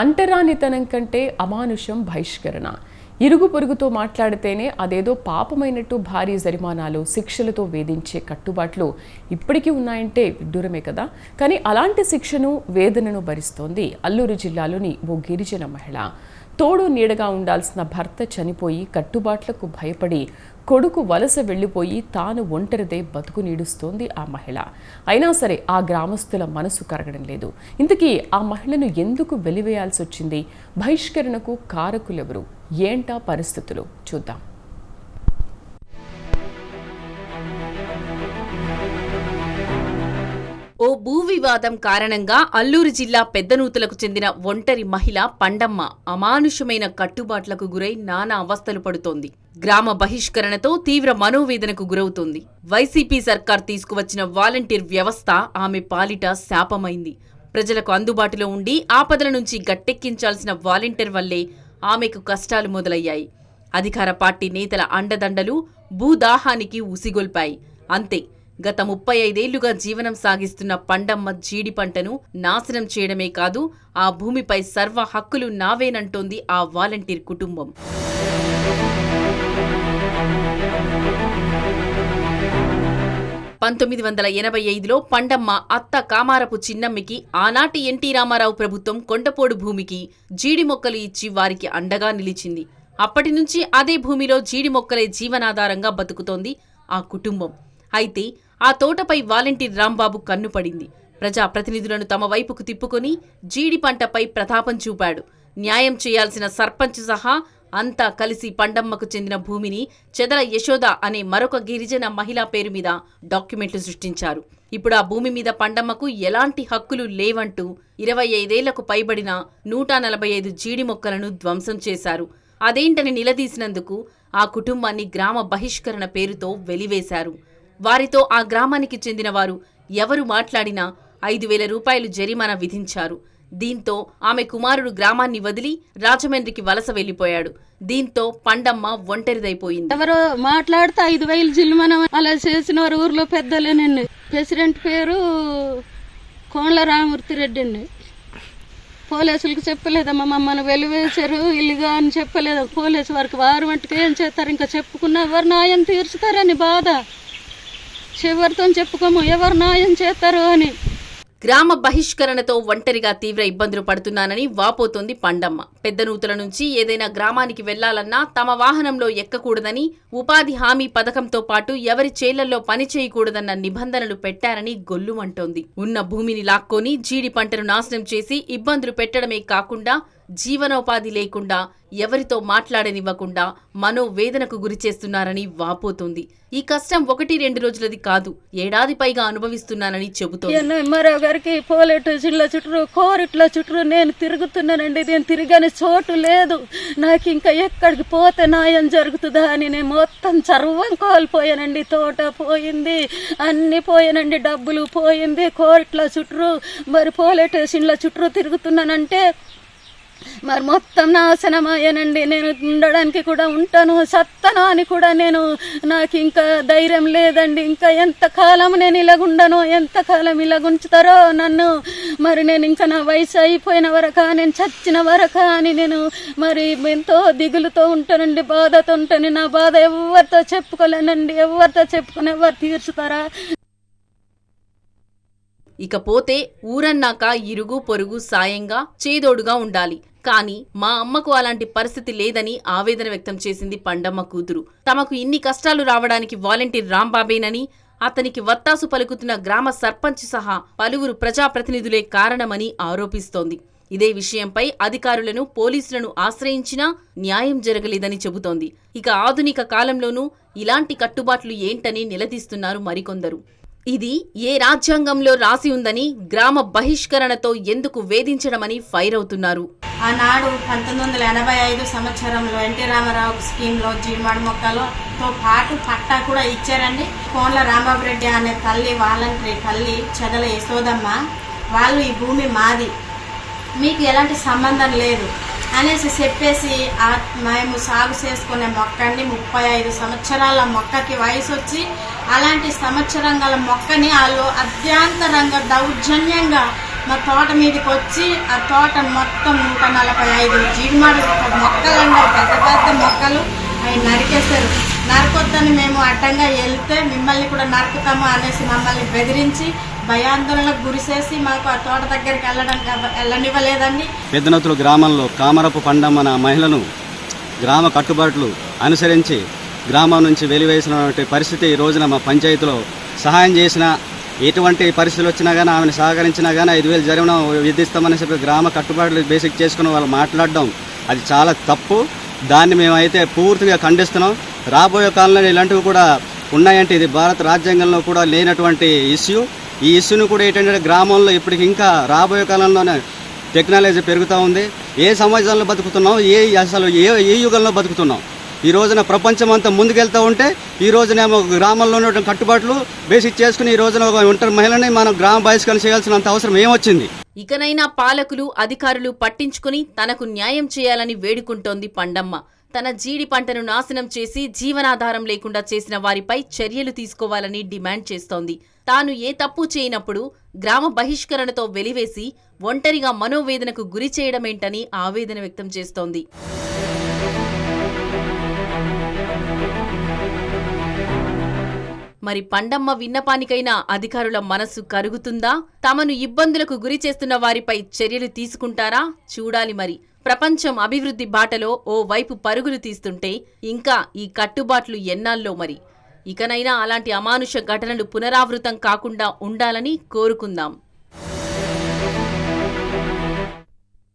అంటరానితనం కంటే అమానుషం బహిష్కరణ. ఇరుగు పొరుగుతో మాట్లాడితేనే అదేదో పాపమైనట్టు భారీ జరిమానాలు శిక్షలతో వేధించే కట్టుబాట్లు ఇప్పటికీ ఉన్నాయంటే విడ్డూరమే కదా. కానీ అలాంటి శిక్షను వేదనను భరిస్తోంది అల్లూరు జిల్లాలోని ఓ గిరిజన మహిళ. తోడు నీడగా ఉండాల్సిన భర్త చనిపోయి కట్టుబాట్లకు భయపడి కొడుకు వలస వెళ్ళిపోయి తాను ఒంటరిదే బతుకు నీడుస్తోంది ఆ మహిళ. అయినా సరే ఆ గ్రామస్తుల మనసు కరగడం లేదు. ఇంతకీ ఆ మహిళను ఎందుకు వెలివేయాల్సి వచ్చింది బహిష్కరణకు కారకులెవరు? ఏంటా పరిస్థితులు? చూద్దాం. భూ వివాదం కారణంగా అల్లూరు జిల్లా పెద్దనూతులకు చెందిన ఒంటరి మహిళ పండమ్మ అమానుషమైన కట్టుబాట్లకు గురై నానా అవస్థలు పడుతోంది. గ్రామ బహిష్కరణతో తీవ్ర మనోవేదనకు గురవుతోంది. వైసీపీ సర్కార్ తీసుకువచ్చిన వాలంటీర్ వ్యవస్థ ఆమె పాలిట శాపమైంది. ప్రజలకు అందుబాటులో ఉండి ఆపదల నుంచి గట్టెక్కించాల్సిన వాలంటీర్ వల్లే ఆమెకు కష్టాలు మొదలయ్యాయి. అధికార పార్టీ నేతల అండదండలు భూదాహానికి ఉసిగొల్పాయి. అంతే గత ముప్పై ఐదేళ్ళుగా జీవనం సాగిస్తున్న పండమ్మ జీడి పంటను నాశనం చేయడమే కాదు ఆ భూమిపై సర్వ హక్కులు నావేనంటోంది ఆ వాలంటీర్ కుటుంబం. పంతొమ్మిది వందల ఎనభై ఐదులో పండమ్మ అత్త కామారపు చిన్నమ్మికి ఆనాటి ఎన్టీ రామారావు ప్రభుత్వం కొండపోడు భూమికి జీడి మొక్కలు ఇచ్చి వారికి అండగా నిలిచింది. అప్పటి నుంచి అదే భూమిలో జీడి మొక్కలే జీవనాధారంగా బతుకుతోంది ఆ కుటుంబం. అయితే ఆ తోటపై వాలంటీర్ రాంబాబు కన్నుపడింది. ప్రజా ప్రతినిధులను తమ వైపుకు తిప్పుకొని జీడి పంటపై ప్రతాపం చూపాడు. న్యాయం చేయాల్సిన సర్పంచ్ సహా అంతా కలిసి పండమ్మకు చెందిన భూమిని చెదల యశోద అనే మరొక గిరిజన మహిళా పేరు మీద డాక్యుమెంట్లు సృష్టించారు. ఇప్పుడు ఆ భూమి మీద పండమ్మకు ఎలాంటి హక్కులు లేవంటూ ఇరవై ఐదేళ్ళకు పైబడిన నూట నలభై ఐదు జీడి మొక్కలను ధ్వంసం చేశారు. అదేంటని నిలదీసినందుకు ఆ కుటుంబాన్ని గ్రామ బహిష్కరణ పేరుతో వెలివేశారు. వారితో ఆ గ్రామానికి చెందిన వారు ఎవరు మాట్లాడినా ఐదు వేల రూపాయలు జరిమానా విధించారు. దీంతో ఆమె కుమారుడు గ్రామాన్ని వదిలి రాజమండ్రికి వలస వెళ్ళిపోయాడు దీంతో పండమ్మ ఒంటరిదైపోయింది. ఎవరో మాట్లాడితే ఐదు వేలు జిల్లుమనం అలా చేసిన వారు ఊర్లో పెద్దలేనండి. ప్రెసిడెంట్ పేరు కోండ్ల రామమూర్తి రెడ్డి అండి పోలీసులకు చెప్పలేదమ్మా మమ్మల్ని వెలివేశారు ఇల్లుగా అని చెప్పలేదు. పోలీసు వారికి వారు మట్టుకు ఏం చేస్తారు? ఇంకా చెప్పుకున్న ఎవరు న్యాయం తీర్చుతారని బాధ. చివరితో చెప్పుకోము ఎవరు న్యాయం చేస్తారు అని. గ్రామ బహిష్కరణతో ఒంటరిగా తీవ్ర ఇబ్బందులు పడుతున్నానని వాపోతోంది పండమ్మ. పెద్దనూతుల నుంచి ఏదైనా గ్రామానికి వెళ్ళాలన్నా తమ వాహనంలో ఎక్కకూడదని ఉపాధి హామీ పథకంతో పాటు ఎవరి చేళ్ళలో పని చేయకూడదన్న నిబంధనలు పెట్టారని గొల్లుమంటోంది ఉన్న భూమిని లాక్కొని జీడి పంటను నాశనం చేసి ఇబ్బందులు పెట్టడమే కాకుండా జీవనోపాధి లేకుండా ఎవరితో మాట్లాడనివ్వకుండా మనోవేదనకు గురిచేస్తున్నారని వాపోతుంది. ఈ కష్టం ఒకటి రెండు రోజులది కాదు ఏడాది పైగా అనుభవిస్తున్నానని చెబుతోంది. ఎంఆర్ఓ గారికి పోలేటు జిల్లా చుట్టూ కోరిట్ల చుట్టూ నేను తిరుగుతున్నానండి నేను తిరిగని చోటు లేదు. నాకు ఇంకా ఎక్కడికి పోతే నాయం జరుగుతుందా అని నేను మొత్తం సర్వం కోల్పోయానండి తోట పోయింది అన్ని పోయానండి డబ్బులు పోయింది కోరిట్ల చుట్టూ మరి పోలేట్ స్టేషన్ల చుట్టూ తిరుగుతున్నానంటే మరి మొత్తం నాశనం అయ్యానండి నేను ఉండడానికి కూడా ఉంటాను. సత్తను అని కూడా నేను నాకు ఇంకా ధైర్యం లేదండి. ఇంకా ఎంతకాలం నేను ఇలాగుండను? ఎంతకాలం ఇలాగుంచుతారో నన్ను? మరి నేను ఇంకా నా వయసు అయిపోయిన వరక నేను చచ్చిన వరక అని నేను మరి ఎంతో దిగులుతో ఉంటానండి బాధతో ఉంటాను. నా బాధ ఎవరితో చెప్పుకోలేనండి. ఎవరితో చెప్పుకొని ఎవరు తీర్చుతారా? ఇకపోతే ఊరన్నాక ఇరుగు పొరుగు సాయంగా చేదోడుగా ఉండాలి. కానీ మా అమ్మకు అలాంటి పరిస్థితి లేదని ఆవేదన వ్యక్తం చేసింది పండమ్మ కూతురు. తమకు ఇన్ని కష్టాలు రావడానికి వాలంటీర్ రాంబాబేనని అతనికి వత్తాసు పలుకుతున్న గ్రామ సర్పంచ్ సహా పలువురు ప్రజాప్రతినిధులే కారణమని ఆరోపిస్తోంది. ఇదే విషయంపై అధికారులను పోలీసులను ఆశ్రయించినా న్యాయం జరగలేదని చెబుతోంది. ఇక ఆధునిక కాలంలోనూ ఇలాంటి కట్టుబాట్లు ఏంటని నిలదీస్తున్నారు మరికొందరు. ఇది ఏ రాజ్యాంగంలో రాసి ఉందని గ్రామ బహిష్కరణతో ఎందుకు వేధించడమని ఫైర్ అవుతున్నారు. ఆనాడు పంతొమ్మిది వందల ఎనభై ఐదు సంవత్సరంలో ఎన్టీ రామారావు స్కీమ్లో జీడిమాడి మొక్కలతో పాటు పట్టా కూడా ఇచ్చారండి. కోన్ల రాంబాబు రెడ్డి అనే తల్లి వాలంటరీ తల్లి చెదల యశోదమ్మ వాళ్ళు ఈ భూమి మాది. మీకు ఎలాంటి సంబంధం లేదు. అనేసి చెప్పేసి ఆ మేము సాగు చేసుకునే మొక్కని ముప్పై ఐదు సంవత్సరాల మొక్కకి వయసు వచ్చి అలాంటి సంవత్సరం గల మొక్కని వాళ్ళు అభ్యంతరంగా దౌర్జన్యంగా మా తోట మీదకి వచ్చి ఆ తోట మొత్తం నూట నలభై ఐదు జీడిమాడు మొక్కలు పెద్ద పెద్ద మొక్కలు అవి నరికేశారు. నరకొద్దని మేము అడ్డంగా వెళ్తే మిమ్మల్ని కూడా నరుకుతాము అనేసి మమ్మల్ని బెదిరించి భయాందోళనకు గురిసేసి మాకు ఆ తోట దగ్గరికి వెళ్ళడానికి వెళ్ళనివ్వలేదండి. పెద్దనతులు గ్రామంలో కామరపు పండమ్మన మహిళను గ్రామ కట్టుబాట్లు అనుసరించి గ్రామం నుంచి వెలివేసినటువంటి పరిస్థితి ఈ రోజున మా పంచాయతీలో సహాయం చేసిన ఎటువంటి పరిస్థితులు వచ్చినా కానీ ఆమెను సహకరించినా కానీ ఐదు వేలు జరిగిన విధిస్తామని చెప్పి గ్రామ కట్టుబాట్లు బేసిక్ చేసుకుని వాళ్ళు మాట్లాడడం అది చాలా తప్పు. దాన్ని మేమైతే పూర్తిగా ఖండిస్తున్నాం. రాబోయే కాలంలో ఇలాంటివి కూడా ఉన్నాయంటే ఇది భారత రాజ్యాంగంలో కూడా లేనటువంటి ఇష్యూ. ఈ ఇష్యూని కూడా ఏంటంటే గ్రామంలో ఇప్పటికి ఇంకా రాబోయే కాలంలోనే టెక్నాలజీ పెరుగుతూ ఉంది. ఏ సమాజంలో బతుకుతున్నాం ఏ అసలు ఏ ఏ యుగంలో బతుకుతున్నాం? ఈ రోజున ప్రపంచం అంతా ముందుకెళ్తూ ఉంటే ఈ రోజునేమో గ్రామంలో ఉన్నటువంటి కట్టుబాట్లు బేసిక్ చేసుకుని ఈ రోజున ఒక ఒంటరి మహిళని మనం గ్రామ బహిష్కరణ చేయాల్సినంత అవసరం ఏమొచ్చింది? ఇకనైనా పాలకులు అధికారులు పట్టించుకుని తనకు న్యాయం చేయాలని వేడుకుంటోంది పండమ్మ. తన జీడి పంటను నాశనం చేసి జీవనాధారం లేకుండా చేసిన వారిపై చర్యలు తీసుకోవాలని డిమాండ్ చేస్తోంది. తాను ఏ తప్పు చేయనప్పుడు గ్రామ బహిష్కరణతో వెలివేసి ఒంటరిగా మనోవేదనకు గురి చేయడమేంటని ఆవేదన వ్యక్తం చేస్తోంది. మరి పండమ్మ విన్నపానికైనా అధికారుల మనస్సు కరుగుతుందా? తమను ఇబ్బందులకు గురి చేస్తున్న వారిపై చర్యలు తీసుకుంటారా? చూడాలి మరి. ప్రపంచం అభివృద్ధి బాటలో ఓ వైపు పరుగులు తీస్తుంటే ఇంకా ఈ కట్టుబాట్లు ఎన్నాల్లో మరి? ఇకనైనా అలాంటి అమానుష ఘటనలు పునరావృతం కాకుండా ఉండాలని కోరుకుందాం.